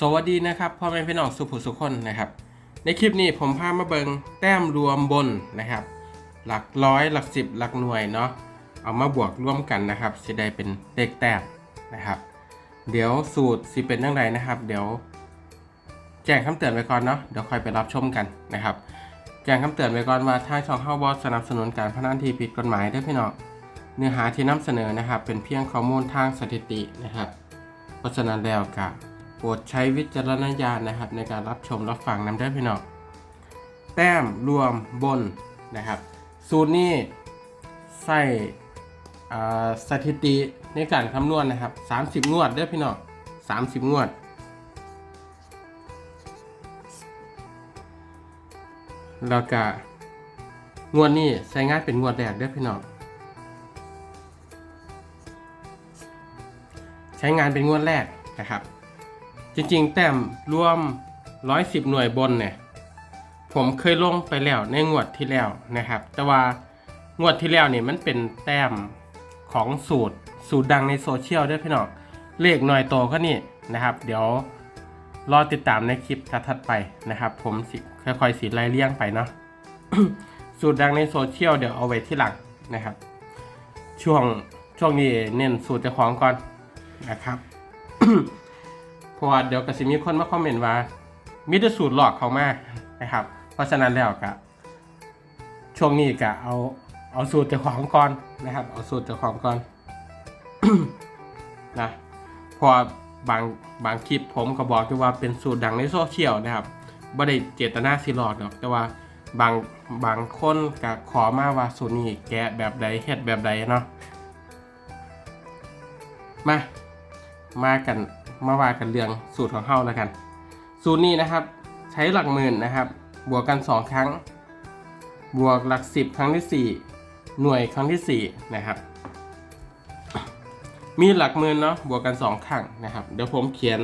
สวัสดีนะครับพ่อแม่พี่น้องสุภุสุคนนะครับ ในคลิปนี้ผมพามาเบิงแต้มรวมบนนะครับ หลักร้อยหลักสิบหลักหน่วยเนาะเอามาบวกร่วมกันนะครับจะได้เป็นเลขแต้มนะครับ เดี๋ยวสูตรสิเป็นยังไงนะครับ เดี๋ยว แจ้งคำเตือนไว้ก่อนเนาะเดี๋ยวค่อยไปรับชมกันนะครับ แจ้งคำเตือนไว้ก่อนว่าทางช่องเข้าบอสสนับสนุนการพนันที่ผิดกฎหมายด้วยพี่น้องเนื้อหาที่นำเสนอนะครับ เป็นเพียงข้อมูลทางสถิตินะครับ เพราะฉะนั้นแล้วก็ โปรดใช้วิจารณญาณนะครับ ในการรับชมรับฟังนำได้อพี่น้องแต้มรวมบนนะครับ สูตรนี้ใส่สถิติในการคำนวณนะครับ 30 งวดเด้อพี่น้อง30 งวด แล้วก็งวดนี้ใช้งานเป็นงวดแรกเด้อพี่น้องใช้งานเป็นงวดแรกนะครับ จริงๆ แต้มรวม 110 หน่วยบนเนี่ย ผมเคยลงไปแล้วในงวดที่แล้วนะครับ แต่ว่างวดที่แล้วนี่มันเป็นแต้มของสูตร สูตรดังในโซเชียลด้วยพี่น้องเลขหน่อยโตก็นี่นะครับ เดี๋ยวรอติดตามในคลิปถัดไปนะครับ ผมสิค่อยๆสีไล่เลี่ยงไปเนาะสูตรดังในโซเชียลเดี๋ยวเอาไว้ที่หลังนะครับ ช่วงช่วงนี้เน้นสูตรเจ้าของก่อนนะครับ เพราะว่าเดี๋ยวก็สิมีคนมาคอมเมนต์ว่ามีแต่สูตรหลอกเขามากนะครับ เพราะฉะนั้นแล้วก็ช่วงนี้ก็เอาเอาสูตรเจ้าของก่อนนะครับ เอาสูตรเจ้าของก่อนนะพราะบางบางคลิปผมก็บอกอยู่ว่าเป็นสูตรดังในโซเชียลนะครับบ่ได้เจตนาสิหลอกหรอก แต่ว่าบางบางคนก็ขอมาว่าสูตรนี้แกะแบบใดเฮ็ดแบบใดเนาะมามากัน มาว่ากันเรื่องสูตรของเฮาแล้วกัน สูตรนี้นะครับ ใช้หลักหมื่นนะครับ บวกกัน 2 ครั้ง บวกหลัก 10 ครั้งที่ 4 หน่วยครั้งที่ 4 นะครับ มีหลักหมื่นเนาะบวกกัน 2 ครั้งนะครับ เดี๋ยวผมเขียน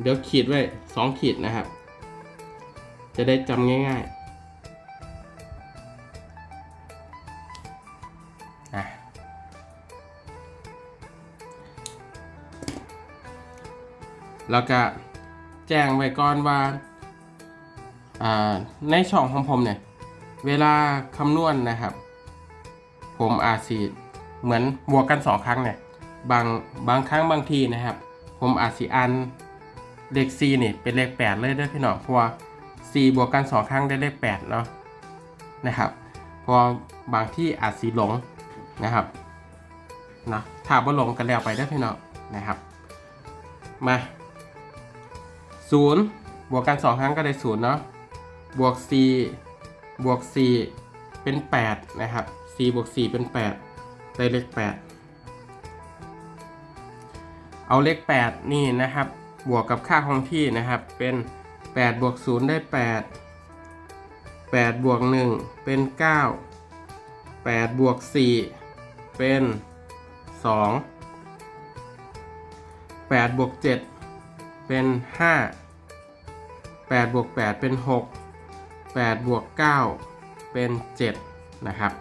เดี๋ยวขีดไว้ 2 ขีดนะครับ จะได้จำง่าย ๆ แล้วก็แจ้งไว้ก่อนว่าในช่องของผมเนี่ย เวลาคำนวณนะครับ ผมอาจสิเหมือนบวกกันสองครั้งเนี่ย บางบางครั้งบางทีนะครับ ผมอาจสิอันเลข4นี่เป็นเลข 8 เลยด้วยพี่น้องเพราะว่า4บวกกัน2ครั้งได้เลข8เนาะนะครับเพอบางที่อาจสีหลงนะครับนะถ้าบ่หลงกันแล้วไปได้พี่น้องนะครับ มา ศูนย์บวกกันสองครั้งก็ได้ศูนย์เนาะบวกสี่บวกสี่เป็นแปดนะครับสี่บวกสี่เป็นแปดได้เลขแปดเอาเลขแปดนี่นะครับ บวกกับค่าคงที่นะครับ เป็นแปดบวกศูนย์ได้แปดแปดบวกหนึ่งเป็นเก้าแปดบวกสี่เป็นสองแปดบวกเจ็ด เป็น 5 8บวก8 เป็น 6 8บวก9 เป็น 7 นะครับ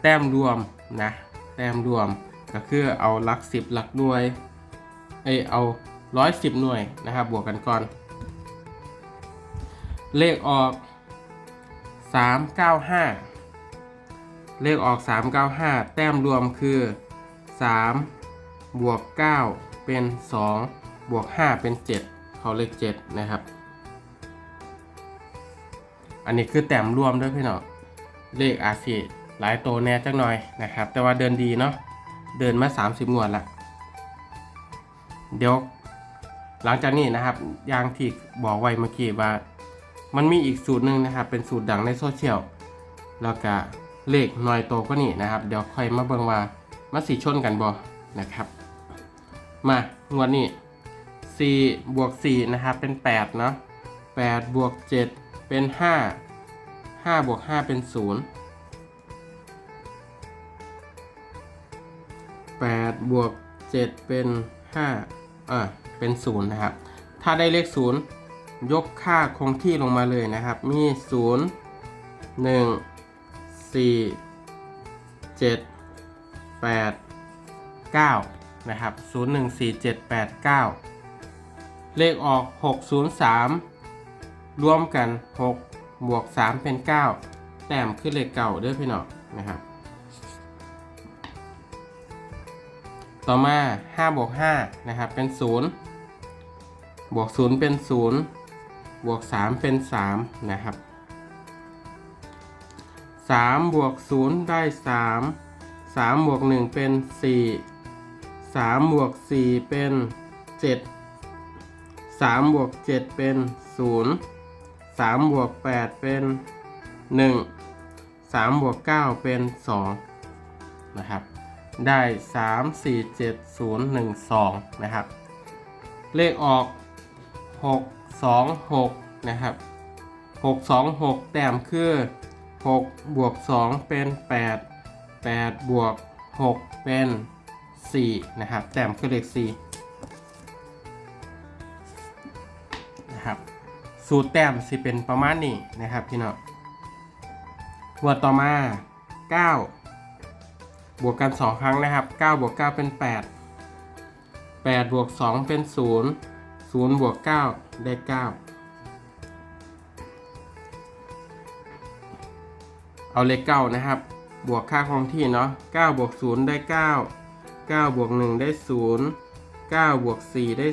แต้มรวมนะ แต้มรวมก็คือเอาหลัก 10 หลักหน่วยเอเอา 110 หน่วยนะครับ บวกกันก่อน เลขออก 395เลขออก 395 แต้มรวมคือ 3 บวก 9 เป็น 2 บวก 5 เป็น 7 เขาเลข7นะครับ อันนี้คือแต้มรวมด้วยพี่น้องเลขอาซีหลายโตวแน่จักหน่อยนะครับ แต่ว่าเดินดีเนาะเดินมา 30งวดละเดี๋ยวหลังจากนี้นะครับอย่างที่บอกไว้เมื่อกี้ว่า มันมีอีกสูตรหนึ่งนะครับ เป็นสูตรดังในโซเชียลแล้วก็เลขน้อยโตก็นี่นะครับ เดี๋ยวค่อยมาเบิ่งว่ามันสีชนกันบ่นะครับ มางวดนี้4บวก4นะครับเป็น8เนาะ8บวก7เป็น 5 5บวก5เป็น 0 8บวก7เป็น 5อ่าเป็น 0 นะครับ ถ้าได้เลข 0 ยกค่าคงที่ลงมาเลยนะครับ มี 0 1 4 7 8 9 นะครับ 0 1 4 7 8 9 เลขออก 603 รวมกัน 6 บวก 3 เป็น 9 แต้มคือเลขเก่าด้อพี่น้องนะครับ ต่อมา 5 บวก 5 นะครับ เป็น 0 บวก 0 เป็น 0 บวก 3 เป็น 3 นะครับ 3 บวก 0 ได้ 3 3 บวก 1 เป็น 4 3บวก4เป็น 7 3บวก7เป็น 0 3บวก8เป็น 1 3บวก9เป็น 2 นะครับ ได้ 3 4 7 0 1 2 นะครับ เลขออก 6 2 6 นะครับ 6 2 6 แต้มคือ 6 บวก 2 เป็น 8 8 บวก 6 เป็น 4 นะครับ แต้มคือเลข4นะครับ สูตรแต้มสิเป็นประมาณนี้นะครับพี่น้องงวดต่อมา 9 บวกกัน 2 ครั้งนะครับ 9 บวก 9 เป็น 8 8 บวก 2 เป็น 0 0บวก9ได้ 9 เอาเลข9นะครับ บวกค่าคงที่เนาะ9บวก 0 ได้ 9 9บวก1ได้ 0 9บวก4ได้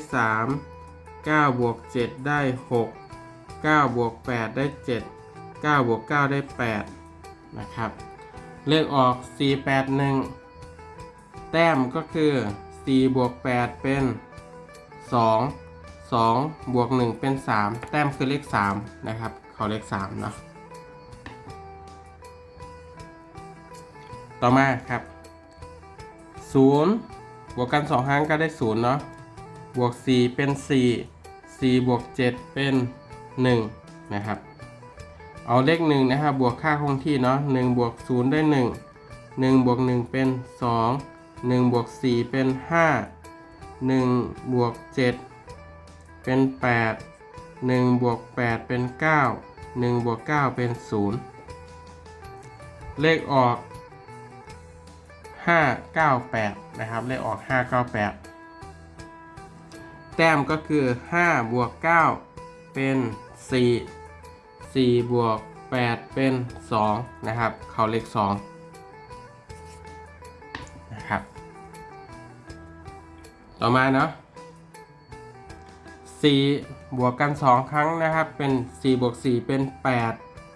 3 9บวก7ได้ 6 9บวก8ได้ 7 9บวก9ได้ 8 นะครับ เลขออก 4 8 1 แต้มก็คือ4บวก8เป็น 2 2บวก1เป็น 3 แต้มคือเลข 3 นะครับเขาเลข3เนาะต่อมาครับ 0 บวกกัน 2 ครั้งก็ได้ 0 เนาะ บวก 4 เป็น 4 4 บวก 7 เป็น 1 นะครับ เอาเลข 1 นะครับ บวกค่าคงที่เนาะ1บวก 0 ได้ 1 1 บวก 1 เป็น 2 1 บวก 4 เป็น 5 1 บวก 7 เป็น 8 1 บวก 8 เป็น 9 1 บวก 9 เป็น 0 เลขออก 598 นะครับ เลขออก 598 แต้มก็คือ 5 บวก 9 เป็น 4 4 บวก 8 เป็น 2 นะครับ เขาเลข 2 นะครับ ต่อมาเนาะ4บวกกัน 2 ครั้งนะครับ เป็น 4 บวก 4 เป็น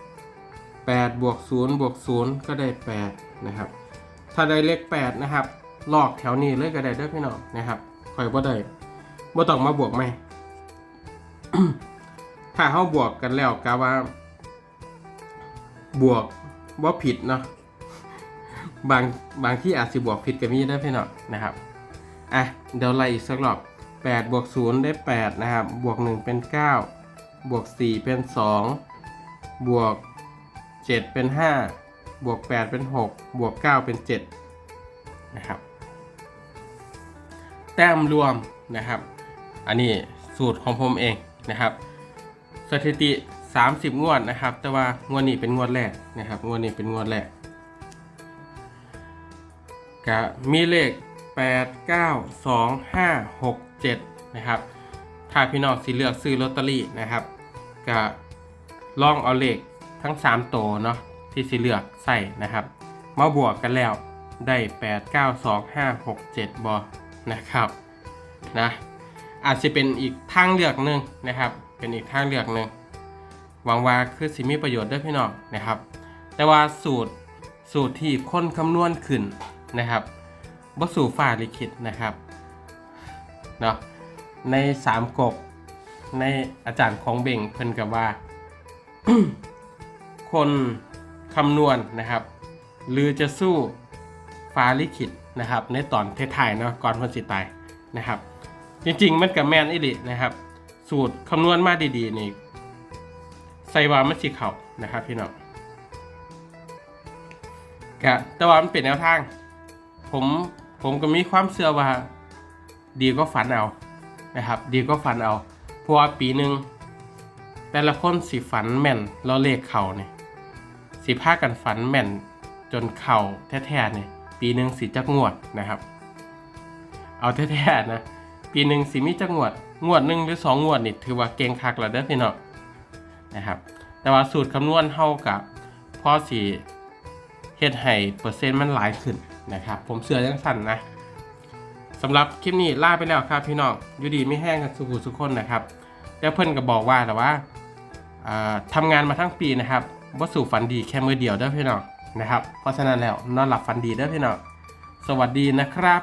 8 8 บวก 0 บวก 0 ก็ได้ 8 นะครับ ถ้าได้เลข8นะครับลอกแถวนี้เลยก็ได้เด้อพี่น้องนะครับคอยบ่ได้บ่ต้องมาบวกไหมถ้าเขาบวกกันแล้วกะว่า บวกบ่ผิดเนาะบางบางที่อาจสิบวกผิดก็มีได้พี่น้องนะครับอะเดี๋ยวไล่อีกสักรอบ8บวก0ได้ 8 นะครับ บวก 1 เป็น 9 บวก 4 เป็น 2 บวก 7 เป็น 5 บวก 8 เป็น 6 บวก 9 เป็น 7 นะครับ แต้มรวมนะครับ อันนี้สูตรของผมเองนะครับ สถิติ 30 งวดนะครับ แต่ว่างวดนี้เป็นงวดแรกนะครับ งวดนี้เป็นงวดแรกก็มีเลข 8 9 2 5 6 7 นะครับ ถ้าพี่น้องสิเลือกซื้อลอตเตอรี่นะครับก็ลองเอาเลขทั้ง3โตวเนาะ ที่สิเลือกใส่นะครับ มาบวกกันแล้วได้ 8 9 2 5 6 7บอนะครับนะอาจจะเป็นอีกทางเลือกหนึ่งนะครับ เป็นอีกทางเลือกหนึ่งหวังว่าคือสิมีประโยชน์ด้วยพี่น้องนะครับ แต่ว่าสูตรสูตรที่คนคำนวณขึ้นนะครับบ่สู่ฝ่าลิขิตนะครับเนาะในสามกบในอาจารย์ของเบ่งเพิ่นกับว่า คน คำนวณนะครับ หรือจะสู้ฟ้าลิขิตนะครับ ในตอนท้ายๆเนาะก่อนเพ้นสิตายนะครับ จริงๆ มันกับแมนอิลินะครับ สูตรคำนวณมาดีๆนี่ใส่วามันสิเขานะครับพี่น้องกะแต่ว่ามันเป็นแนวทาง ผมผมก็มีความเชื่อว่าดีก็ฝันเอานะครับ ดีก็ฝันเอาเพราะว่าปีหนึ่งแต่ละคนสิฝันแม่นแล้วเลขเขาเนี่ย สิพากันฝันแม่นจนเข่าแท้ๆเนี่ยปีหนึ่งสิจักงวดนะครับ เอาแท้ๆนะ ปีหนึ่งสิมีจักงวด งวดหนึ่งหรือสองงวดนี่ถือว่าเก่งคักแล้วเด้อพี่น้องนะครับ แต่ว่าสูตรคำนวณเท่ากับพ่อสีเฮ็ดให้เปอร์เซ็นต์มันหลายขึ้นนะครับ ผมเสือยังสั่นนะสำหรับคลิปนี้ลาไปแล้วครับพี่น้องอยู่ดีไม่แห้งกันสุขุสุขคนนะครับแต่เพื่อนก็บอกว่าแต่ว่าทำงานมาทั้งปีนะครับ ว่าสู่ฝันดีแค่มือเดียวเด้อพี่น้องนะครับ เพราะฉะนั้นแล้วนอนหลับฝันดีเด้อพี่น้อง สวัสดีนะครับ